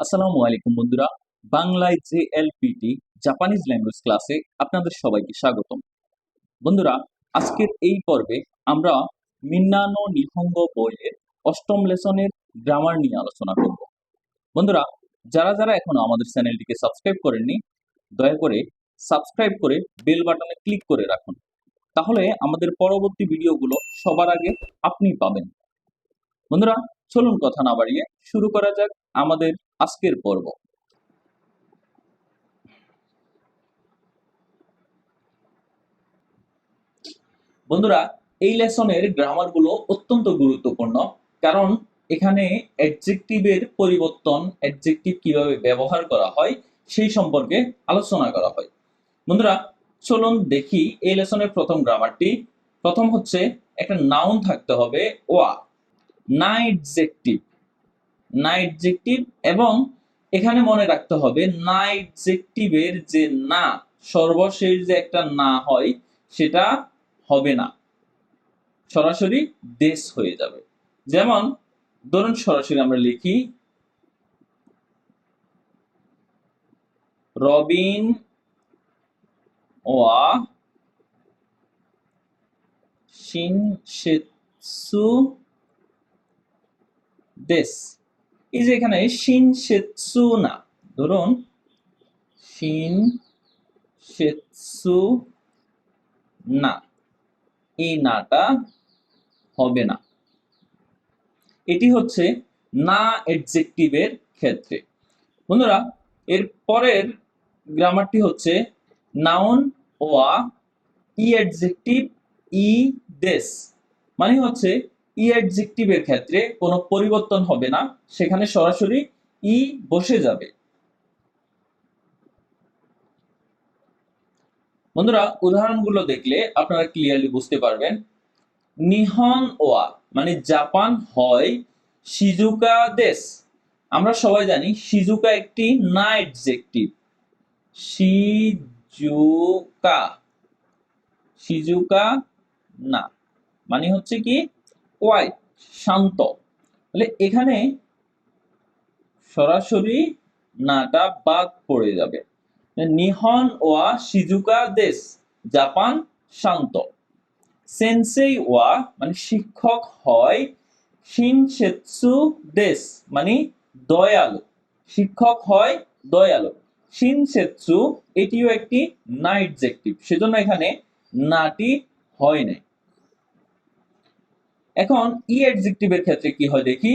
আসসালামু আলাইকুম বন্ধুরা, বাংলায় যে এলপিটি জাপানিজ ল্যাঙ্গুয়েজ ক্লাসে আপনাদের সবাইকে স্বাগতম। বন্ধুরা, আজকের এই পর্বে আমরা মিন্নানো নিহঙ্গ বইয়ের অষ্টম লেসনের গ্রামার নিয়ে আলোচনা করব। বন্ধুরা, যারা যারা এখনও আমাদের চ্যানেলটিকে সাবস্ক্রাইব করেননি, দয়া করে সাবস্ক্রাইব করে বেল বাটনে ক্লিক করে রাখুন। তাহলে আমাদের পরবর্তী ভিডিওগুলো সবার আগে আপনি পাবেন। বন্ধুরা চলুন কথা না বাড়িয়ে শুরু করা যাক আমাদের আজকের পর্ব। বন্ধুরা, এই লেসনের গ্রামারগুলো অত্যন্ত গুরুত্বপূর্ণ, কারণ এখানে অ্যাডজেক্টিভের পরিবর্তন অ্যাডজেক্টিভ কীভাবে ব্যবহার করা হয়, সেই সম্পর্কে আলোচনা করা হয়। বন্ধুরা, চলুন দেখি এই লেসনের প্রথম গ্রামারটি প্রথম হচ্ছে একটা নাউন থাকতে হবে ওয়া না এডজেক্টিভ না এডজেক্টিভ এবং এখানে মনে রাখতে হবে না এডজেক্টিভের যে না, সর্বশেষ যে একটা না হয়, সেটা হবে না। সরাসরি দেশ হয়ে যাবে। যেমন, ধরুন সরাসরি আমরা লিখি, রবিন ওয়া শিনশেৎসু দেশ এই যে এখানে শিনশেৎসু না ধরুন শিন সেৎসু না এই নাটা হবে না। এটি হচ্ছে না এডজেক্টিভের ক্ষেত্রে। বন্ধুরা, এর পরের গ্রামারটি হচ্ছে নাউন ওয়া ই অ্যাডজেক্টিভ ই দেশ মানে হচ্ছে ই অ্যাডজেক্টিভের ক্ষেত্রে কোনো পরিবর্তন হবে না, সেখানে সরাসরি ই বসে যাবে। বন্ধুরা, উদাহরণগুলো দেখলে আপনারা ক্লিয়ারলি বুঝতে পারবেন। নিহন ওয়া মানে জাপান হয় সিজুকা দেশ। আমরা সবাই জানি সিজুকা একটি না এডজেক্টিভ সিজুকা সিজুকা না। মানে হচ্ছে কি ওয়াই, শান্ত। তাহলে এখানে সরাসরি নাটা বাদ পড়ে যাবে। নিহন ওয়া সিজুকা দেশ, জাপান শান্ত। ওয়া মানে শিক্ষক হয় শিনসেৎসু দেশ মানে দয়ালু। শিক্ষক হয় দয়ালু। শিনসেৎসু এটিও একটি না এডজেক্টিভ সেজন্য এখানে নাটি হয় নাই। এখন ই অ্যাডজেক্টিভের ক্ষেত্রে কি হয় দেখি?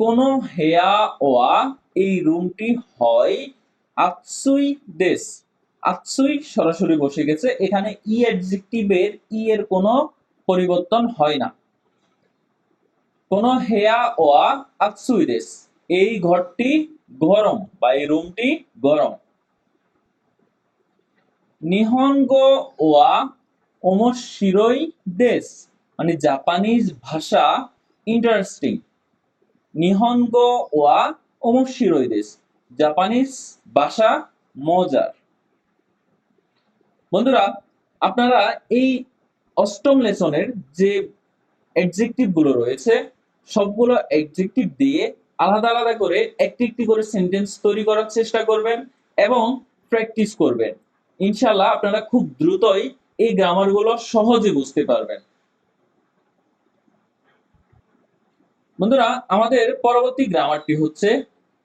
কোন হেয়া ওয়া এই রুমটি হয় আতসুই দেশ। আতসুই সরাসরি বসে গেছে। এখানে ই অ্যাডজেক্টিভের ই এর কোনো পরিবর্তন হয় না। কোন হেয়া ওয়া আতসুই দেশ। এই ঘরটি গরম বা এই রুমটি গরম। নিহঙ্গ ওয়া ওমশিরই দেশ। মানে জাপানিজ ভাষা ইন্টারেস্টিং নিহঙ্গ ওয়া ওমশিরই দেশ জাপানিজ ভাষা মজার। বন্ধুরা, আপনারা এই অষ্টম লেসনের যে অ্যাডজেক্টিভগুলো রয়েছে, সবগুলো অ্যাডজেক্টিভ দিয়ে আলাদা আলাদা করে একটি একটি করে সেন্টেন্স তৈরি করার চেষ্টা করবেন এবং প্র্যাকটিস করবেন। ইনশাল্লাহ আপনারা খুব দ্রুতই এই গ্রামারগুলো সহজে বুঝতে পারবেন। বন্ধুরা, আমাদের পরবর্তী গ্রামারটি হচ্ছে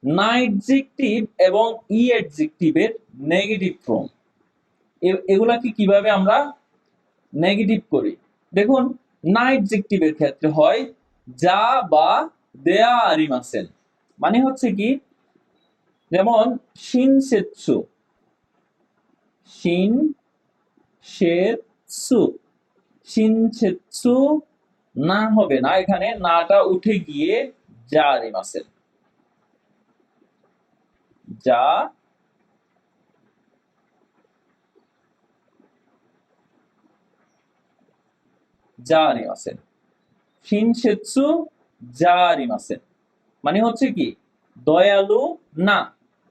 না এডজেক্টিভ এবং ই অ্যাডজেক্টিভের নেগেটিভ ফর্ম এগুলাকে কীভাবে আমরা নেগেটিভ করি? দেখুন না এডজেক্টিভের ক্ষেত্রে হয় যা বা দেয়া আরিমাসেন মানে হচ্ছে কি? যেমন শিন সেৎসু শিন সেৎসু শিন সেৎসু না হবে না, এখানে নাটা উঠে গিয়ে যা আরিমাসেন যা যা মানে হচ্ছে কি, দয়ালু না,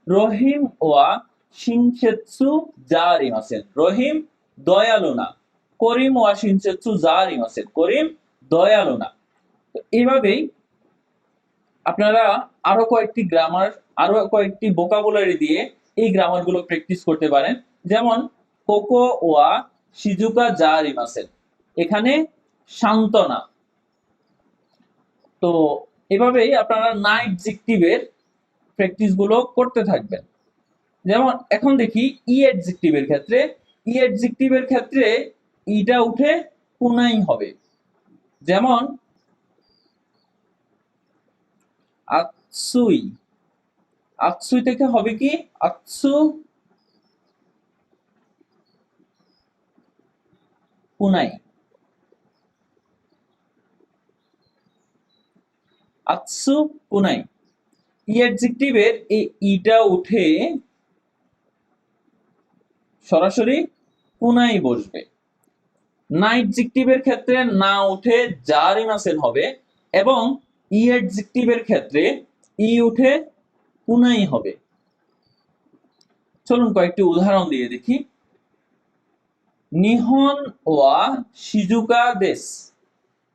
রহিম ওয়া শিনসেৎসু যা আরিমাসেন রহিম, দয়ালু না, করিম ওয়া শিনসেৎসু যা আরিমাসেন করিম দয়ালু না। তো এইভাবেই আপনারা আরও কয়েকটি গ্রামার আরও কয়েকটি ভোকাবুলারি দিয়ে এই গ্রামারগুলো প্র্যাকটিস করতে পারেন। যেমন, কোকো ওয়া শিজুকা যা রিমাসেন এখানে সান্ত্বনা। তো এভাবেই আপনারা নাইট জিকটিভের প্র্যাকটিসগুলো করতে থাকবেন। যেমন, এখন দেখি ই অ্যাডজেক্টিভের ক্ষেত্রে। ই অ্যাডজেক্টিভের ক্ষেত্রে ইটা উঠে কুনাই হবে। যেমন, আতসুই। আতসুই থেকে হবে কি? আতসু কুনাই আতসু কুনাই ই অ্যাডজেক্টিভের এই ইটা উঠে সরাসরি কুনাই বসবে। না অ্যাডজেক্টিভের ক্ষেত্রে না উঠে জারিমাসেন হবে এবং ই অ্যাডজেক্টিভের ক্ষেত্রে ই উঠে কুনাই হবে। চলুন কয়েকটি উদাহরণ দিয়ে দেখি। নিহন ওয়া শিজুকা দেশ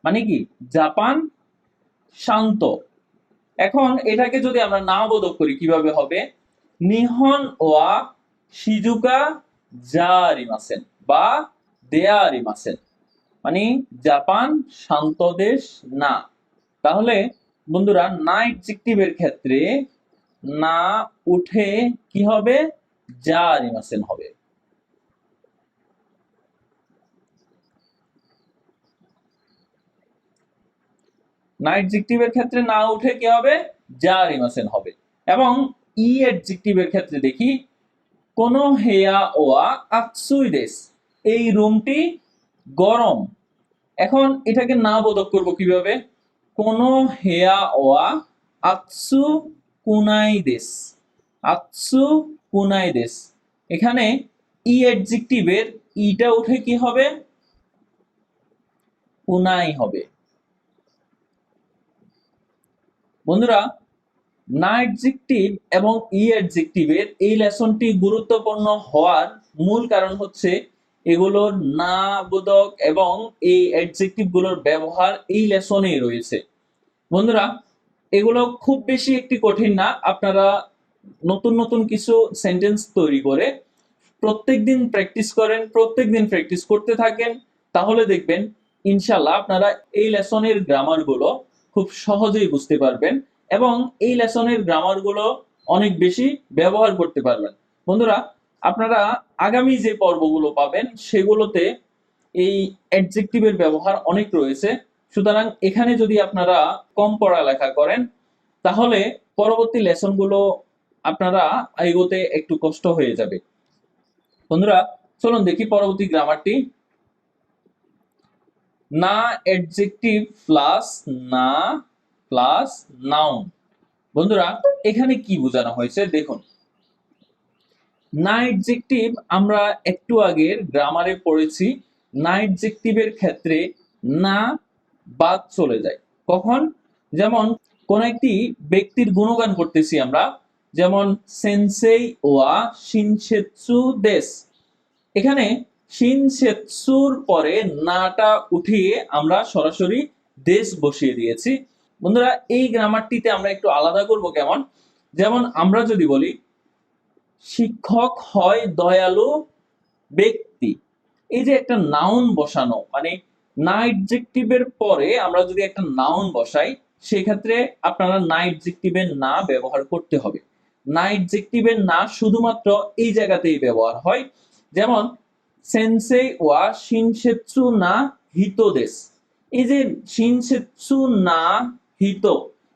মানে কি? জাপান শান্ত। এখন এটাকে যদি আমরা না বোধক করি, কীভাবে হবে? নিহন ওয়া শিজুকা জারিমাসেন বা দেয়ারিমাসেন। মানে জাপান শান্ত দেশ না। তাহলে বন্ধুরা না এডজেক্টিভের ক্ষেত্রে না উঠে কি হবে? জারিমাসেন হবে। না এডজেক্টিভের ক্ষেত্রে না উঠে কি হবে? জারিমাসেন হবে। এবং ই এডজেক্টিভের ক্ষেত্রে দেখি, কোন হেয়া ওয়া আতসুই দেশ। এই রুমটি গরম। এখন এটাকে না বোধক করব কীভাবে? কোন হেয়া ওয়া আতসু কুনাই দেশ আতসু কুনাই দেশ এখানে ই অ্যাডজেক্টিভের ইটা উঠে কি হবে? কুনাই হবে। বন্ধুরা, না অ্যাডজেক্টিভ এবং ই অ্যাডজেক্টিভের এই লেসনটি গুরুত্বপূর্ণ হওয়ার মূল কারণ হচ্ছে এগুলোর না বোধক এবং এই অ্যাডজেক্টিভগুলোর ব্যবহার এই লেসনেই রয়েছে। বন্ধুরা, এগুলো খুব বেশি একটি কঠিন না। আপনারা নতুন নতুন কিছু সেন্টেন্স তৈরি করে প্রত্যেক দিন প্র্যাকটিস করেন প্রত্যেক দিন প্র্যাকটিস করতে থাকেন, তাহলে দেখবেন ইনশাল্লাহ আপনারা এই লেসনের গ্রামারগুলো খুব সহজেই বুঝতে পারবেন এবং এই লেসনের গ্রামারগুলো অনেক বেশি ব্যবহার করতে পারবেন। বন্ধুরা আপনারা আগামী যে পর্বগুলো পাবেন, সেগুলোতে এই অ্যাডজেক্টিভের ব্যবহার অনেক রয়েছে। সুতরাং এখানে যদি আপনারা কম পড়ালেখা করেন, তাহলে পরবর্তী লেসনগুলো আপনারা এগোতে একটু কষ্ট হয়ে যাবে। বন্ধুরা, চলুন দেখি পরবর্তী গ্রামারটি না অ্যাডজেক্টিভ প্লাস না প্লাস নাউন বন্ধুরা, এখানে কি বোঝানো হয়েছে? দেখুন। না অ্যাডজেক্টিভ আমরা একটু আগের গ্রামারে পড়েছি। না অ্যাডজেক্টিভের ক্ষেত্রে না, বাদ চলে যায়। কখন? যেমন কোন একটি ব্যক্তির গুণগান করতেছি আমরা। যেমন সেনসেই ওয়া শিনসেৎসু দেশ এখানে শিনসেৎসুর পরে নাটা উঠিয়ে আমরা সরাসরি দেশ বসিয়ে দিয়েছি। বন্ধুরা, এই গ্রামারটিতে আমরা একটু আলাদা করব কেমন? যেমন, আমরা যদি বলি শিক্ষক হয় দয়ালু ব্যক্তি। এই যে একটা নাউন বসানো মানে না এডজেক্টিভের পরে আমরা যদি একটা নাউন বসাই, সেক্ষেত্রে আপনারা না এডজেক্টিভের না ব্যবহার করতে হবে। না এডজেক্টিভের না শুধুমাত্র এই জায়গাতেই ব্যবহার হয়। যেমন সেন্সেই ওয়া শিনসেৎসু না হিতোদেশ। এই যে শিনসেৎসু না হিত,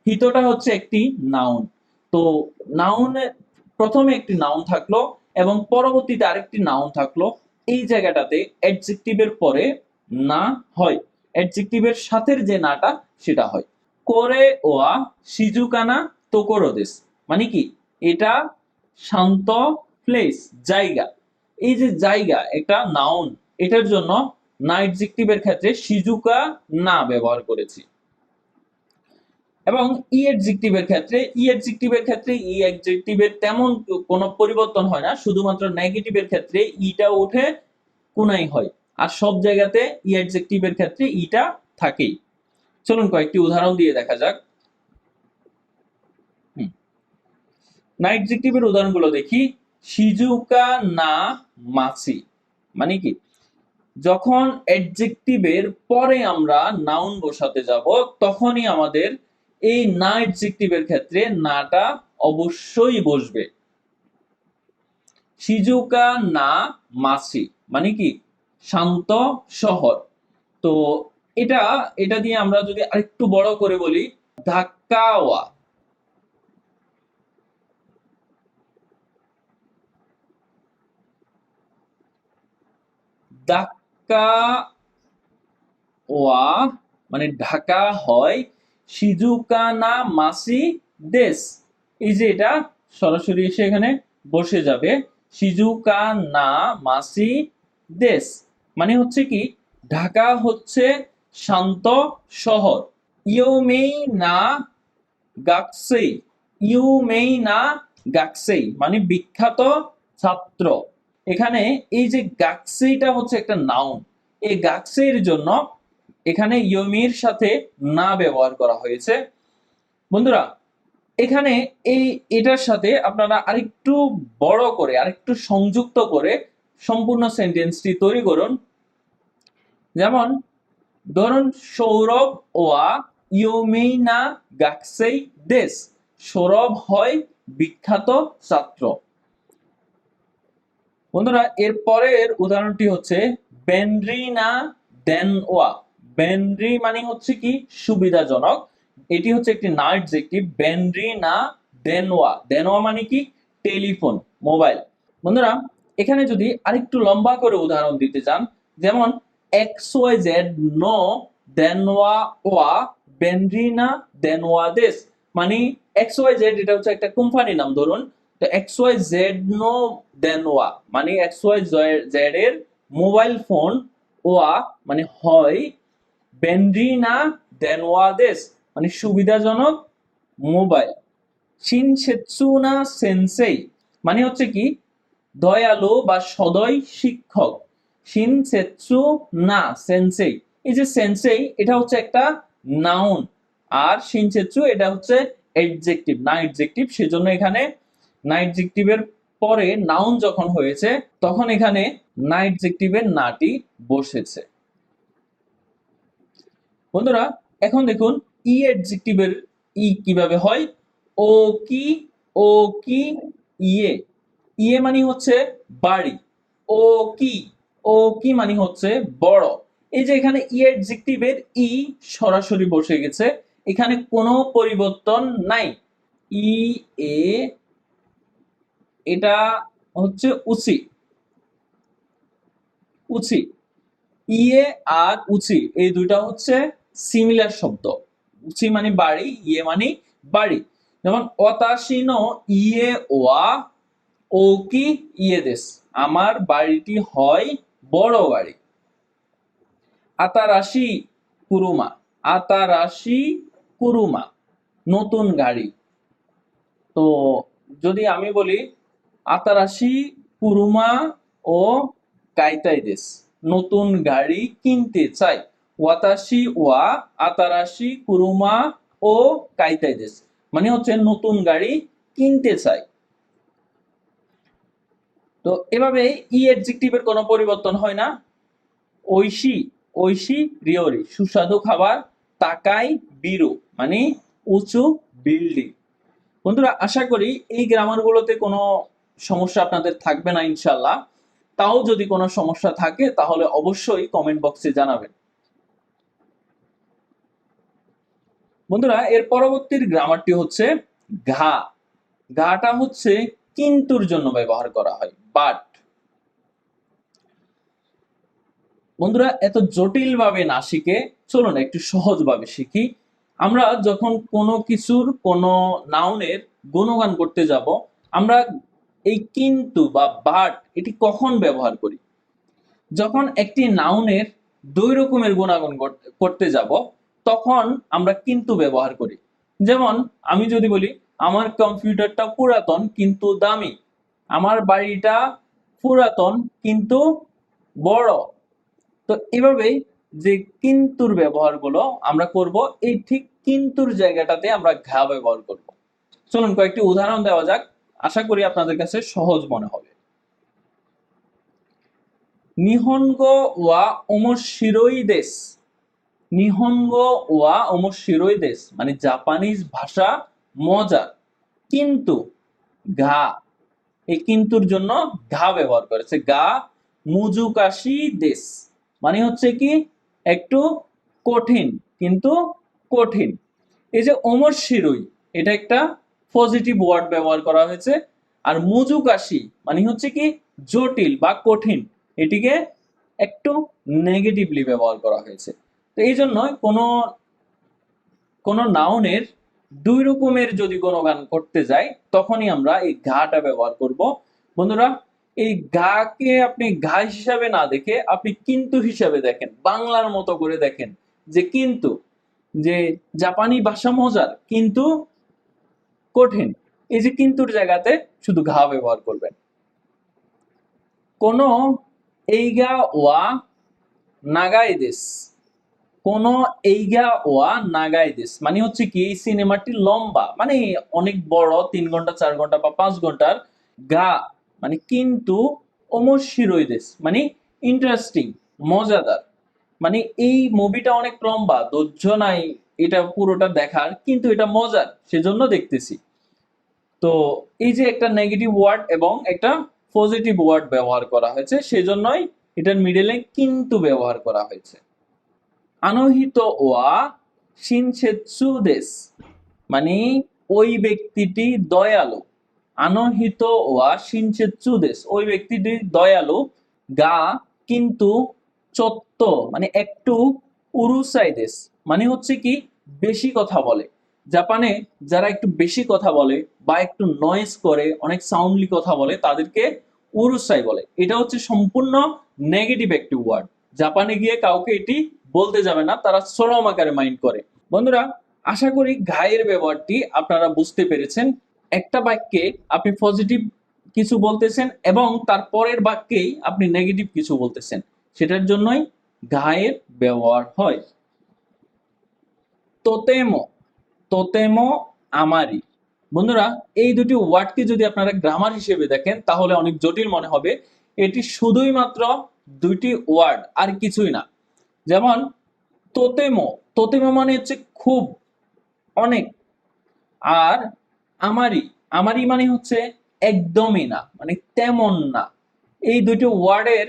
হিতটা হচ্ছে একটি নাউন তো নাউনে প্রথমে একটি নাউন থাকল এবং পরবর্তীতে আরেকটি নাউন থাকল। এই জায়গাটাতে অ্যাডজেক্টিভের পরে না হয়। অ্যাডজেক্টিভের সাথের যে নাটা সেটা হয়। করে ওয়া সিজুকানা তোকরোদেশ মানে কি? এটা শান্ত প্লেস জায়গা। এই যে জায়গা, একটা নাউন এটার জন্য না অ্যাডজেক্টিভের ক্ষেত্রে সিজুকা না ব্যবহার করেছি। এবং ই অ্যাডজেক্টিভের ক্ষেত্রে ই অ্যাডজেক্টিভের ক্ষেত্রে ই অ্যাডজেক্টিভের তেমন কোনো পরিবর্তন হয় না, শুধুমাত্র নেগেটিভের ক্ষেত্রে ইটা উঠে কোনাই হয়। আর সব জায়গাতে ই অ্যাডজেক্টিভের ক্ষেত্রে ইটা থাকেই। চলুন কয়েকটি উদাহরণ দিয়ে দেখা যাক। না অ্যাডজেক্টিভের উদাহরণগুলো দেখি। সিজুকা না মাছি মানে কি? যখন অ্যাডজেক্টিভের পরে আমরা নাউন বসাতে যাব, তখনই আমাদের এই না অ্যাডজেক্টিভের ক্ষেত্রে নাটা অবশ্যই বসবে। সিজুকা না মাছি মানে কি? শান্ত শহর। তো এটা এটা দিয়ে আমরা যদি আরেকটু বড় করে বলি, ধাক্কাওয়া। ধাক্কা ওয়া মানে ঢাকা হয় সিজুকানা মাসি দেশ এই যে এটা সরাসরি এসে এখানে বসে যাবে। সিজুকা না মাসি দেশ মানে হচ্ছে কি, ঢাকা হচ্ছে শান্ত শহর। ইউমেই না গাকসেই ইউমেই না গাকসেই মানে বিখ্যাত ছাত্র। এখানে এই যে গাকসেইটা হচ্ছে একটা নাউন এই গাকসেইর জন্য এখানে ইয়মির সাথে না ব্যবহার করা হয়েছে। বন্ধুরা, এখানে এই এটার সাথে আপনারা আরেকটু বড় করে, আরেকটু সংযুক্ত করে সম্পূর্ণ সেন্টেন্সটি তৈরি করুন। যেমন, ধরুন, সৌরভ ওয়া ইউমেইনা গাকসেই দেশ। সৌরভ হয় বিখ্যাত ছাত্র। বন্ধুরা এর পরের উদাহরণটি হচ্ছে বেনরিনা দেনওয়া। বেনরি মানে হচ্ছে কি? সুবিধাজনক। এটি হচ্ছে একটি না অ্যাডজেক্টিভ বেনরিনা দেনওয়া দেনওয়া মানে কি? Telephone, mobile. বন্ধুরা, এখানে যদি আরেকটু লম্বা করে উদাহরণ দিতে চান, যেমন এক্স ওয়াই জেড নো দেনওয়া ওয়া বেনরিনা দেনওয়া দেশ মানে এক্স ওয়াই জেড এটা হচ্ছে একটা কোম্পানি নাম, ধরুন। তো এক্স ওয়াই জেড নো দেনওয়া মানে এক্স ওয়াই জেড এর মোবাইল ফোন ওয়া মানে হয় বেনরিনা দেনওয়া দেশ মানে সুবিধাজনক মোবাইল। শিনসেৎসুনা সেন্সেই মানে হচ্ছে কি? দয়ালু বা সদয় শিক্ষক। শিনসেৎসু না সেন্সেই। এই যে সেন্সেই, এটা হচ্ছে একটা নাউন আর শিনসেৎসু এটা হচ্ছে অ্যাডজেক্টিভ না অ্যাডজেক্টিভ সেজন্য এখানে না অ্যাডজেক্টিভের পরে নাউন যখন হয়েছে, তখন এখানে না অ্যাডজেক্টিভের নাটি বসেছে। বন্ধুরা, এখন দেখুন ই অ্যাডজেক্টিভের ই কীভাবে হয়? ও কি? ও কি? ইয়ে ইয়ে মানে হচ্ছে বাড়ি। ও কি? ও কি মানে হচ্ছে বড়। এই যে এখানে ই অ্যাডজেক্টিভের ই সরাসরি বসে গেছে, এখানে কোনো পরিবর্তন নাই। ই এ এটা হচ্ছে উচি। উচি। ইয়ে আর উচি। এই দুইটা হচ্ছে সিমিলার শব্দ। উচি মানে বাড়ি ইয়ে মানে বাড়ি। যেমন অতাশিনো ইয়ে ওয়া ও কি ইয়ে দেশ। আমার বাড়িটি হয় বড় বাড়ি। আতারাশি কুরুমা আতারাশি কুরুমা, নতুন গাড়ি। তো যদি আমি বলি, আতারাশি কুরুমা ও কাইতাই দেশ, নতুন গাড়ি কিনতে চাই। ওয়াতাশি ওয়া, আতারাশি, কুরুমা ও কাইতাই মানে হচ্ছে নতুন গাড়ি কিনতে চাই তো এভাবে ই অ্যাডজেক্টিভের কোনো পরিবর্তন হয় না। ঐশী ঐশী, রিওরি, সুস্বাদু খাবার, তাকাই, বিরু মানে উঁচু বিল্ডিং। বন্ধুরা, আশা করি এই গ্রামারগুলোতে কোনো সমস্যা আপনাদের থাকবে না ইনশাল্লাহ তাও যদি কোনো সমস্যা থাকে, তাহলে অবশ্যই কমেন্ট বক্সে জানাবেন। বন্ধুরা, এর পরবর্তীর গ্রামারটি হচ্ছে ঘা। ঘাটা হচ্ছে কিন্তুর জন্য ব্যবহার করা হয় বাট বন্ধুরা, এত জটিল ভাবে না শিখে চলুন একটু সহজ ভাবে শিখি। আমরা যখন কোনো কিছুর, কোনো নাউনের গুণগান করতে যাব, আমরা এই কিন্তু বা বাট এটি কখন ব্যবহার করি? যখন একটি নাউনের দুই রকমের গুণাগুণ করতে যাব তখন আমরা কিন্তু ব্যবহার করি। যেমন, আমি যদি বলি, আমার কম্পিউটারটা পুরাতন কিন্তু দামি। আমার বাড়িটা পুরাতন কিন্তু বড়। তো এভাবেই যে কিন্তুর ব্যবহারগুলো আমরা করব, এই ঠিক কিন্তুর জায়গাটাতে আমরা ঘা ব্যবহার করব। চলুন কয়েকটি উদাহরণ দেওয়া যাক। আশা করি আপনাদের কাছে সহজ মনে হবে। নিহনগ ওয়া ওমশিরোই দেশ। নিহনগ ওয়া ওমশিরোই দেশ মানে জাপানিজ ভাষা মজার। কিন্তু গা, এই কিন্তুর জন্য ঘা ব্যবহার করেছে গা মুজুকাশি দেশ মানে হচ্ছে কি একটু কঠিন, কিন্তু কঠিন। এই যে ওমর এটা একটা পজিটিভ ওয়ার্ড ব্যবহার করা হয়েছে। আর মুজুকাশি মানে হচ্ছে কি জটিল বা কঠিন, এটিকে একটু নেগেটিভলি ব্যবহার করা হয়েছে। তো এই জন্য কোনো কোনো নাউনের দুই রকমের যদি কোনো গান করতে যাই, তখনই আমরা এই ঘাটা ব্যবহার করব। বন্ধুরা, এই ঘাকে আপনি ঘা হিসাবে না দেখে আপনি কিন্তু হিসাবে দেখেন, বাংলার মতো করে দেখেন যে কিন্তু, যে জাপানি ভাষা মজার, কিন্তু কঠিন। এই যে কিন্তুর জায়গাতে শুধু ঘা ব্যবহার করবেন। কোন এইগা ওয়া নাগাই দেশ কোন এইগা ওয়া নাগাই দেশ মানে হচ্ছে কি, এই সিনেমাটি লম্বা মানে অনেক বড়, তিন ঘণ্টা, চার ঘণ্টা বা পাঁচ ঘণ্টার গা মানে কিন্তু অমশিরই দেশ মানে ইন্টারেস্টিং মজাদার। মানে এই মুভিটা অনেক লম্বা, ধৈর্য নাই এটা পুরোটা দেখার, কিন্তু এটা মজার, সেজন্য দেখতেছি। তো এই যে একটা নেগেটিভ ওয়ার্ড এবং একটা পজিটিভ ওয়ার্ড ব্যবহার করা হয়েছে, সেজন্যই এটার মিডলে কিন্তু ব্যবহার করা হয়েছে। আনহিত ওয়া শিনছেৎসু দেশ মানে ওই ব্যক্তিটি দয়ালু। আনহিত ওয়া শিনছেৎসু দেশ ওই ব্যক্তিটি দয়ালু, গা কিন্তু চত্ব মানে একটু উরুসাই দেশ মানে হচ্ছে কি, বেশি কথা বলে। জাপানে যারা একটু বেশি কথা বলে বা একটু নয়েজ করে, অনেক সাউন্ডলি কথা বলে, তাদেরকে উরুসাই বলে। এটা হচ্ছে সম্পূর্ণ নেগেটিভ একটি ওয়ার্ড জাপানে গিয়ে কাউকে এটি বলতে যাবে না, তারা শ্রম আকারে মাইন্ড করে। বন্ধুরা, আশা করি ঘায়ের ব্যবহারটি আপনারা বুঝতে পেরেছেন। একটা বাক্যে আপনি পজিটিভ কিছু বলতেছেন এবং তার পরের বাক্যেই আপনি নেগেটিভ কিছু বলতেছেন। সেটার জন্যই ঘায়ের ব্যবহার হয়। তোতেমো তোতেমো আমারি। বন্ধুরা, এই দুটি ওয়ার্ডকে যদি আপনারা গ্রামার হিসেবে দেখেন, তাহলে অনেক জটিল মনে হবে। এটি শুধুই মাত্র দুইটি ওয়ার্ড, আর কিছুই না। যেমন তোতেমো তোতেমো মানে হচ্ছে খুব অনেক। আর আমারই আমারই মানে হচ্ছে একদমই না মানে তেমন না। এই দুটি ওয়ার্ডের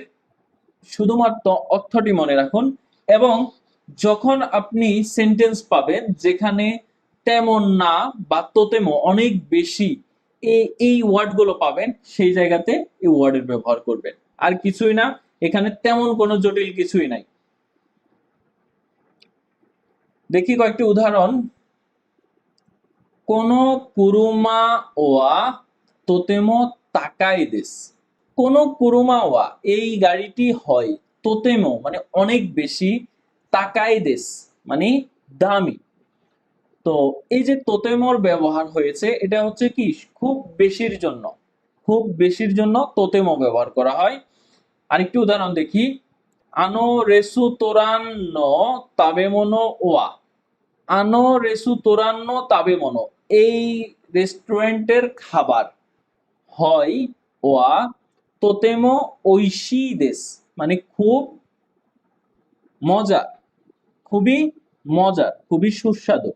শুধুমাত্র অর্থটি মনে রাখুন এবং যখন আপনি সেন্টেন্স পাবেন যেখানে তেমন না বা তোতেমো অনেক বেশি এই এই ওয়ার্ডগুলো পাবেন, সেই জায়গাতে এই ওয়ার্ডের ব্যবহার করবেন। আর কিছুই না, এখানে তেমন কোনো জটিল কিছুই নাই। দেখি কয়েকটি উদাহরণ। কোন কুরুমা ওয়া তোতেমো তাকাই দেশ কোন কুরুমা ওয়া এই গাড়িটি হয় তোতেমো মানে অনেক বেশি তাকাই দেশ মানে দামি। তো এই যে তোতেমোর ব্যবহার হয়েছে, এটা হচ্ছে কি? খুব বেশির জন্য, খুব বেশির জন্য তোতেমো ব্যবহার করা হয়। আরেকটি উদাহরণ দেখি। আনো রেসু তোরান্ন তাবে মনো ওয়া। আনো রেসু তোরান্ন তাবে মনো। এই রেস্টুরেন্টের খাবার হয় ওয়া তোতেমো ঐশী দেশ। মানে খুব মজা খুবই মজার, খুবই সুস্বাদু।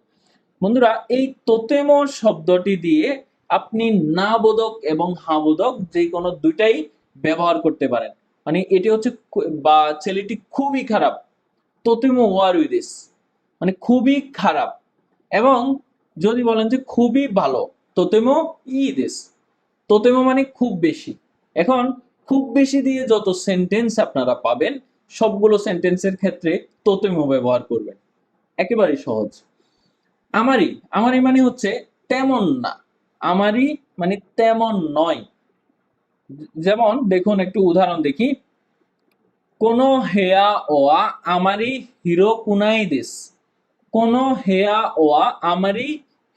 বন্ধুরা, এই তোতেমো শব্দটি দিয়ে আপনি না বোধক এবং হা বোধক যে কোনো দুইটাই ব্যবহার করতে পারেন। মানে এটি হচ্ছে বা ছেলেটি খুবই খারাপ। তোতেমো ওয়ার উইদিস মানে খুবই খারাপ। এবং যদি বলেন যে খুবই ভালো, তোতেমো ই দেশ। তোতেমো মানে খুব বেশি। এখন খুব বেশি দিয়ে যত সেন্টেন্স আপনারা পাবেন, সবগুলো সেন্টেন্সের ক্ষেত্রে তোতেমো ব্যবহার করবেন। একেবারেই সহজ। আমারই আমারই মানে হচ্ছে তেমন না। আমারই মানে তেমন নয়। যেমন দেখুন, একটু উদাহরণ দেখি। কোন হেয়া ওয়া আমারই হিরো কুনাই দেশ। কোন হেয়া ওয়া আমারই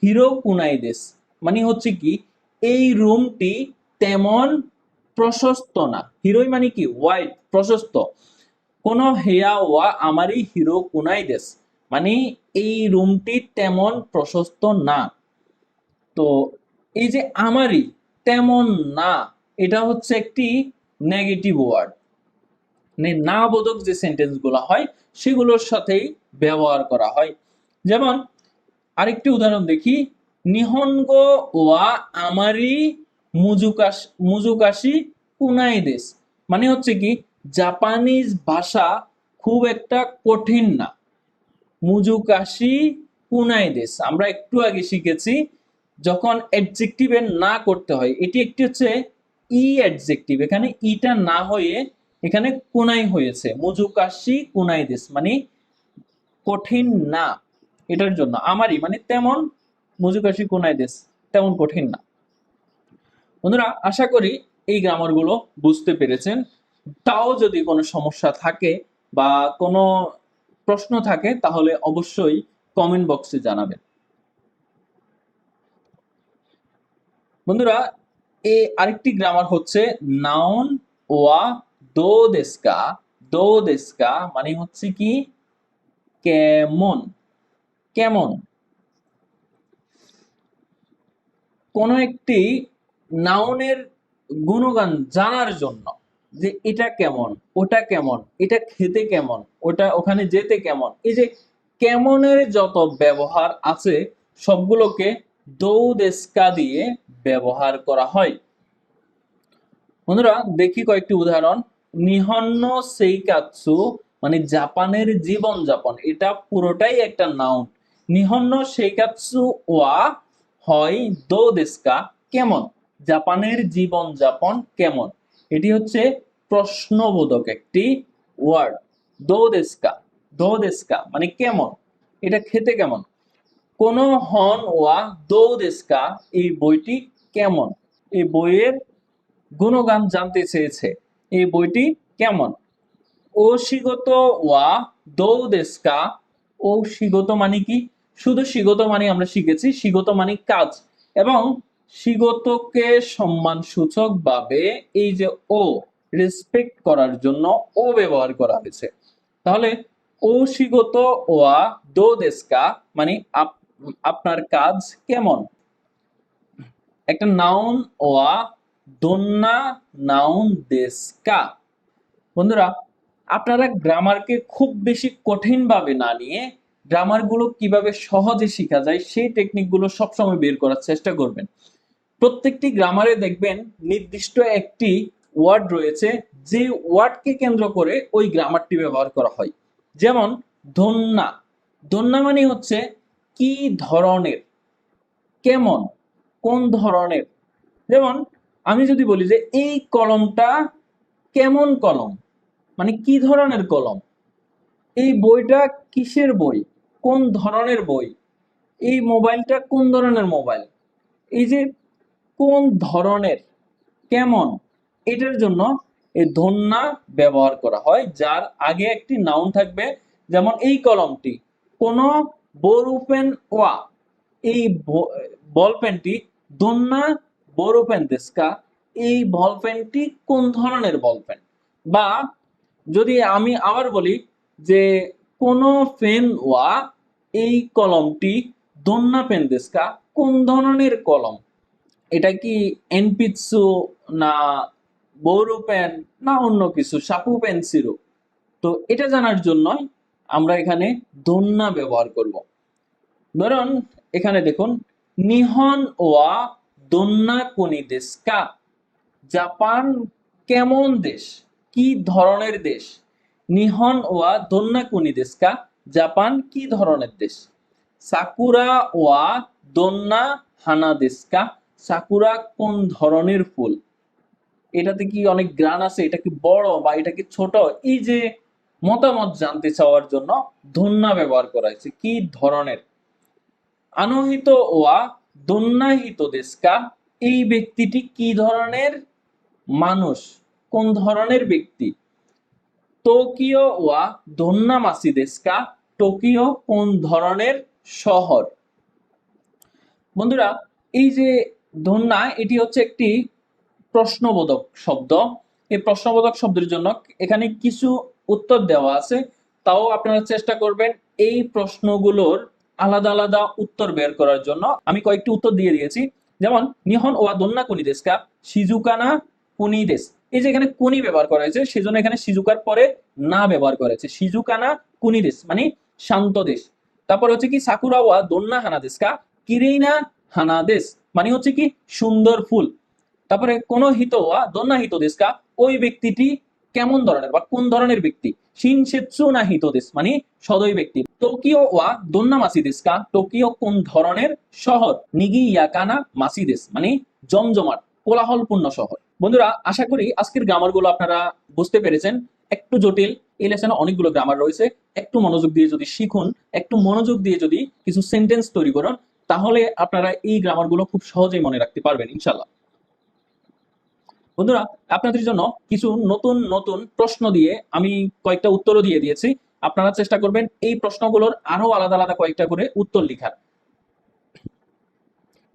হিরো কুনাই দেশ। মানে হচ্ছে কি, এই রুমটি তেমন প্রশস্ত না। হিরোই মানে কি? ওয়াইড প্রশস্ত। কোন হেয়া ওয়া আমারই হিরো কুনাই দেশ। মানে এই রুমটি তেমন প্রশস্ত না। তো এই যে আমারই তেমন না, এটা হচ্ছে একটি নেগেটিভ ওয়ার্ড মানে না বোধক যে সেন্টেন্সগুলো হয়, সেগুলোর সাথেই ব্যবহার করা হয়। যেমন, আরেকটি উদাহরণ দেখি। নিহনগ ওয়া আমারি মুজুকাশ, মুজুকাশি কুনাই দেশ। মানে হচ্ছে কি, জাপানিজ ভাষা খুব একটা কঠিন না। মুজুকাশি কুনাই দেশ। আমরা একটু আগে শিখেছি, যখন অ্যাডজেক্টিভের না করতে হয়, এটি একটি হচ্ছে ই অ্যাডজেক্টিভ এখানে ইটা না হয়ে এখানে কোনাই হয়েছে। মুজুকাশি কুনাই দেশ। মানে কঠিন না। এটার জন্য। আমারই মানে তেমন মুজুকাশি কুনাই দেশ, তেমন কঠিন না। বন্ধুরা, আশা করি এই গ্রামারগুলো বুঝতে পেরেছেন। তাও যদি কোনো সমস্যা থাকে বা কোনো প্রশ্ন থাকে, তাহলে অবশ্যই কমেন্ট বক্সে জানাবেন। বন্ধুরা, এ আরেকটি গ্রামার হচ্ছে নাউন ওয়া দো দেস্কা দো দেস্কা মানে হচ্ছে কি? কেমন? কেমন? কোন একটি নাউনের গুণগান জানার জন্য যে এটা কেমন, ওটা কেমন, এটা খেতে কেমন, ওটা ওখানে যেতে কেমন, এই যে কেমনের যত ব্যবহার আছে সবগুলোকে দৌদেস্কা দিয়ে ব্যবহার করা হয়। বন্ধুরা, দেখি কয়েকটি উদাহরণ। নিহন্ন সেইকাৎসু মানে জাপানের জীবন জীবনযাপন, এটা পুরোটাই একটা নাউন। নিহন্ন সেইকাৎসু ওয়া হয় দো দেশকা কেমন? জাপানের জীবনযাপন কেমন? এটি হচ্ছে প্রশ্নবোধক একটি ওয়ার্ড। দো দেশকা দো দেশকা মানে কেমন? এটা খেতে কেমন? কোন হন ওয়া দো দেশকা এই বইটি কেমন? এই বইয়ের গুণগান জানতে চেয়েছে, এই বইটি কেমন? ওশিগত ওয়া দৌদেস্কা দেশকা শিগত মানে কি? শুধু শিগত মানে আমরা শিখেছি, শিগত মানে কাজ। এবং শিগতকে সম্মান সূচক ভাবে এই যে ও রেসপেক্ট করার জন্য ও ব্যবহার করা হয়েছে। তাহলে ও শিগত ওয়া দো দেশকা মানে আপ- আপনার কাজ কেমন? একটা নাউন ওয়া, দন্না নাউন দেস্কা বন্ধুরা, আপনারা গ্রামারকে খুব বেশি কঠিন ভাবে না নিয়ে গ্রামারগুলো কীভাবে সহজে শেখা যায়, সেই টেকনিকগুলো সবসময় বের করার চেষ্টা করবেন। প্রত্যেকটি গ্রামারে দেখবেন নির্দিষ্ট একটি ওয়ার্ড রয়েছে, যে ওয়ার্ডকে কেন্দ্র করে ওই গ্রামারটি ব্যবহার করা হয়। যেমন ধন্যা ধন্যা মানে হচ্ছে, কি ধরনের? কেমন? কোন ধরনের? যেমন, আমি যদি বলি যে, এই কলমটা কেমন কলম? মানে কি ধরনের কলম? এই বইটা কিসের বই? কোন ধরনের বই? এই মোবাইলটা কোন ধরনের মোবাইল? এই যে কোন ধরনের, কেমন, এটার জন্য এই ধন্যা ব্যবহার করা হয়, যার আগে একটি নাউন থাকবে, যেমন এই কলমটি। কোন বরুপেন ওয়া, এই বল পেনটি দন্যা বড় পেন দেস্কা, এই বল পেনটি কোন ধরনের বল পেন বা যদি আমি আবার বলি যে কোন পেন ওয়া, এই কলমটি দন্যা পেন দেস্কা কোন ধরনের কলম? এটা কি এনপিৎসু না বৌরু পেন না অন্য কিছু? সাপু পেন্সিরো তো এটা জানার জন্যই আমরা এখানে দন্যা ব্যবহার করব। ধরুন, এখানে দেখুন, নিহন ওয়া দন্যা কোনি দেশকা জাপান কেমন দেশ? কি ধরনের দেশ? নিহন ওয়া দন্যা কোনি দেশকা জাপান কি ধরনের দেশ? সাকুরা ওয়া দন্যা হানা দেশকা সাকুরা কোন ধরনের ফুল? এটাতে কি অনেক গ্রান আছে? এটা কি বড় বা এটা কি ছোট? এই যে মতামত জানতে চাওয়ার জন্য ধন্যা ব্যবহার করা হয়েছে। কি ধরনের? আনহিত ওয়া দন্যাহিত দেশকা এই ব্যক্তিটি কি ধরনের মানুষ? কোন ধরনের ব্যক্তি? টোকিও ওয়া দন্যামাসি দেশকা টোকিও কোন ধরনের শহর? বন্ধুরা, এই যে ধন্যা, এটি হচ্ছে একটি প্রশ্নবোধক শব্দ। এই প্রশ্নবোধক শব্দের জন্য এখানে কিছু উত্তর দেওয়া আছে। তাও আপনারা চেষ্টা করবেন এই প্রশ্নগুলোর আলাদা আলাদা উত্তর বের করার জন্য। আমি কয়েকটি উত্তর দিয়ে দিয়েছি। যেমন, নিহন ওয়া দন্না কুনি দেশকা সিজুকানা কুনি দেশ এই যে এখানে কুনি ব্যবহার করা হয়েছে, সেজন্য এখানে সিজুকার পরে না ব্যবহার করা হয়েছে। সিজুকানা কুনি দেশ মানে শান্ত দেশ। তারপর হচ্ছে কি সাকুরা ওয়া দন্না হানা দেশকা কিরেইনা হানা দেশ মানে হচ্ছে কি সুন্দর ফুল। তারপরে কোন হিত ওয়া দন্না হিত দেশকা ওই ব্যক্তিটি কেমন ধরনের বা কোন ধরনের ব্যক্তি? শিনসেৎসু না হিত দেশ মানে সদয় ব্যক্তি। টোকিও ওয়া দন্না মাসি দেশকা টোকিও কোন ধরনের শহর? নিগি ইয়াকানা মাসি দেশ মানে জমজমাট। কোলাহলপূর্ণ শহর। বন্ধুরা, আশা করি আজকের গ্রামারগুলো আপনারা বুঝতে পেরেছেন। একটু জটিল, এই লেসনে অনেকগুলো গ্রামার রয়েছে। একটু মনোযোগ দিয়ে যদি শিখুন, একটু মনোযোগ দিয়ে যদি কিছু সেন্টেন্স তৈরি করুন, তাহলে আপনারা এই গ্রামারগুলো খুব সহজেই মনে রাখতে পারবেন ইনশাল্লাহ বন্ধুরা, আপনাদের জন্য কিছু নতুন নতুন প্রশ্ন দিয়ে আমি কয়েকটা উত্তরও দিয়ে দিয়েছি। আপনারা চেষ্টা করবেন এই প্রশ্নগুলোর আরও আলাদা আলাদা কয়েকটা করে উত্তর লেখার।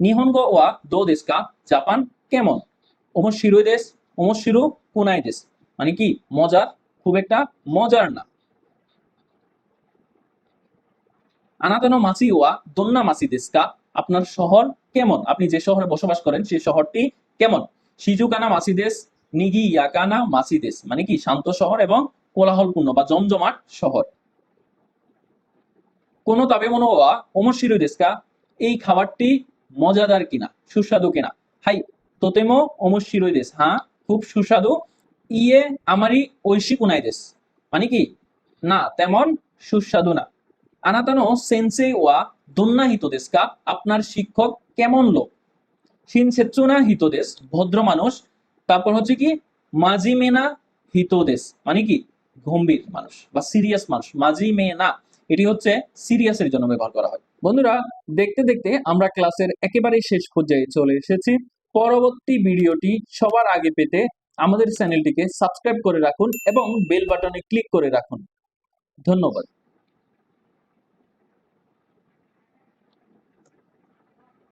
নিহনগো ওয়া দো দেশকা জাপান। কেমন? ওমশিরো দেশ ওমশিরো কোনাই দেশ। মানে কি? মজার, খুব একটা মজার না। আনাতানো মাসি ওয়া দন্না মাসি দেশকা, আপনার শহর কেমন? আপনি যে শহরে বসবাস করেন সেই শহরটি কেমন? সিজুকানা মাসি দেশ, নিগি ইয়াকানা মাসি দেশ। মানে কি? শান্ত শহর এবং কোলাহলপূর্ণ বা জমজমাট শহর। কোন তাবে মনো ওয়া ওমশিরো দেশকা, এই খাবারটি মজাদার কিনা? সুস্বাদু কিনা? হাই তোতেমো ওমশিরো দেশ হ্যাঁ? খুব সুস্বাদু। ইয়ে আমারই ঐশী কুনাই দেশ মানে কি? না, তেমন সুস্বাদু না। আনাতানো সেন্সে ওয়া দন্না হিতদেশকা আপনার শিক্ষক কেমন লোক? শিনসেৎসুনা হিতদেশ, ভদ্র মানুষ। তারপর হচ্ছে কি? মাজিমেনা হিতদেশ। মানে কি? গম্ভীর মানুষ বা সিরিয়াস মানুষ। মাজিমেনা। এটি হচ্ছে সিরিয়াসের জন্য ব্যবহার করা হয়। বন্ধুরা, দেখতে দেখতে আমরা ক্লাসের একেবারে শেষ পর্যায়ে চলে এসেছি। পরবর্তী ভিডিওটি সবার আগে পেতে আমাদের চ্যানেলটিকে সাবস্ক্রাইব করে রাখুন এবং বেল বাটনে ক্লিক করে রাখুন। ধন্যবাদ।